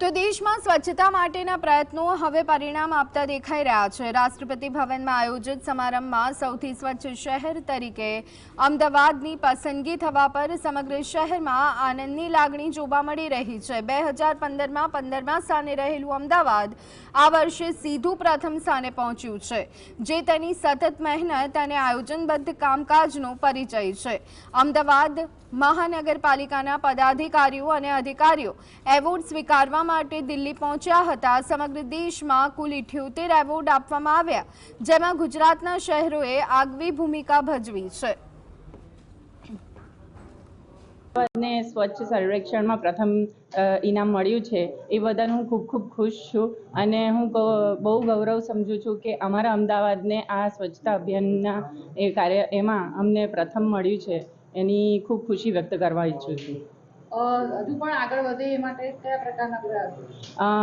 તો દેશમાં સ્વચ્છતા માટેના પ્રયત્નો હવે પરિણામ આપતા દેખાઈ રહ્યા છે. રાષ્ટ્રપતિ ભવનમાં આયોજિત સમારંભમાં સૌથી સ્વચ્છ શહેર તરીકે અમદાવાદની પસંદગી થવા પર સમગ્ર શહેરમાં આનંદની લાગણી જોવા મળી રહી છે. બે હજાર પંદરમાં પંદરમા સ્થાને રહેલું અમદાવાદ આ વર્ષે સીધું પ્રથમ સ્થાને પહોંચ્યું છે, જે તેની સતત મહેનત અને આયોજનબદ્ધ કામકાજનો પરિચય છે. અમદાવાદ મહાનગરપાલિકાના પદાધિકારીઓ અને અધિકારીઓ એવોર્ડ સ્વીકારવા માટે દિલ્હી પહોંચ્યા હતા. સમગ્ર દેશમાં કુલ ઇઠ્યોતેર એવોર્ડ આપવામાં આવ્યા, જેમાં ગુજરાતના શહેરોએ આગવી ભૂમિકા ભજવી છે. અને સ્વચ્છ સર્વેક્ષણમાં પ્રથમ ઇનામ મળ્યું છે. એ બદલ હું ખૂબ ખૂબ ખુશ છું અને હું બહુ ગૌરવ સમજુ છું કે અમારા અમદાવાદને આ સ્વચ્છતા અભિયાનના એ કાર્ય, એમાં અમને પ્રથમ મળ્યું છે. એની ખૂબ ખુશી વ્યક્ત કરવા ઈચ્છું છું. હજુ પણ આગળ વધે એ માટે કયા પ્રકારના પ્રયાસો?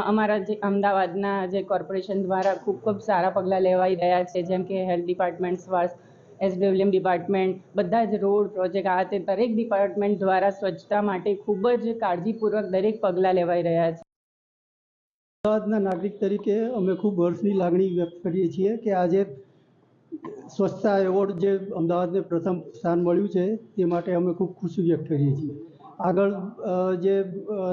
અમારા જે અમદાવાદના જે કોર્પોરેશન દ્વારા ખૂબ ખૂબ સારા પગલાં લેવાઈ રહ્યા છે જેમ કે હેલ્થ ડિપાર્ટમેન્ટ સ્વાસ્થ્ય એસડબ્લ્યુએમ ડિપાર્ટમેન્ટ બધા જ રોડ પ્રોજેક્ટ આ તે દરેક ડિપાર્ટમેન્ટ દ્વારા સ્વચ્છતા માટે ખૂબ જ કાળજીપૂર્વક દરેક પગલાં લેવાઈ રહ્યા છે. અમદાવાદના નાગરિક તરીકે અમે ખૂબ હર્ષની લાગણી વ્યક્ત કરીએ છીએ કે આજે સ્વચ્છતા એવોર્ડ જે અમદાવાદને પ્રથમ સ્થાન મળ્યું છે તે માટે અમે ખૂબ ખુશી વ્યક્ત કરીએ છીએ. આગળ અ, જે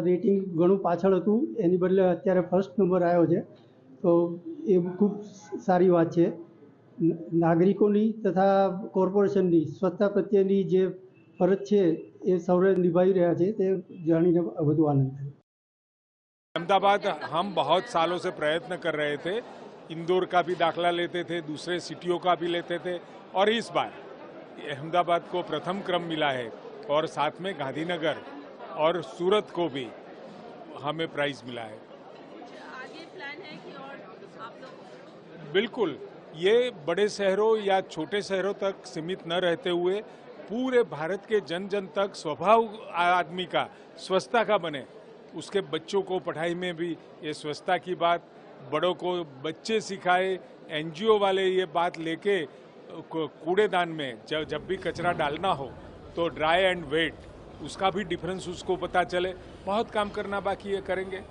રેટિંગ ઘણું પાછળ હતું એની બદલે અત્યારે ફર્સ્ટ નંબર આવ્યો છે તો એ ખૂબ સારી વાત છે ન- નાગરિકોની તથા કોર્પોરેશનની સ્વચ્છતા પ્રત્યેની જે ફરજ છે એ સૌએ નિભાવી રહ્યા છે તે જાણીને વધુ આનંદ થયો अहमदाबाद हम बहुत सालों से प्रयत्न कर रहे थे इंदौर का भी दाखला लेते थे दूसरे सिटियों का भी लेते थे और इस बार अहमदाबाद को प्रथम क्रम मिला है और साथ में गांधीनगर और सूरत को भी हमें प्राइज मिला है। आगे प्लान है कि और आप लोग बिल्कुल ये बड़े शहरों या छोटे शहरों तक सीमित न रहते हुए पूरे भारत के जन जन तक स्वभाव आदमी का स्वच्छता का बने। उसके बच्चों को पढ़ाई में भी ये स्वच्छता की बात बड़ों को बच्चे सिखाए एनजीओ वाले ये बात लेके कूड़ेदान में जब जब भी कचरा डालना हो तो ड्राई एंड वेट उसका भी डिफरेंस उसको पता चले बहुत काम करना बाकी है करेंगे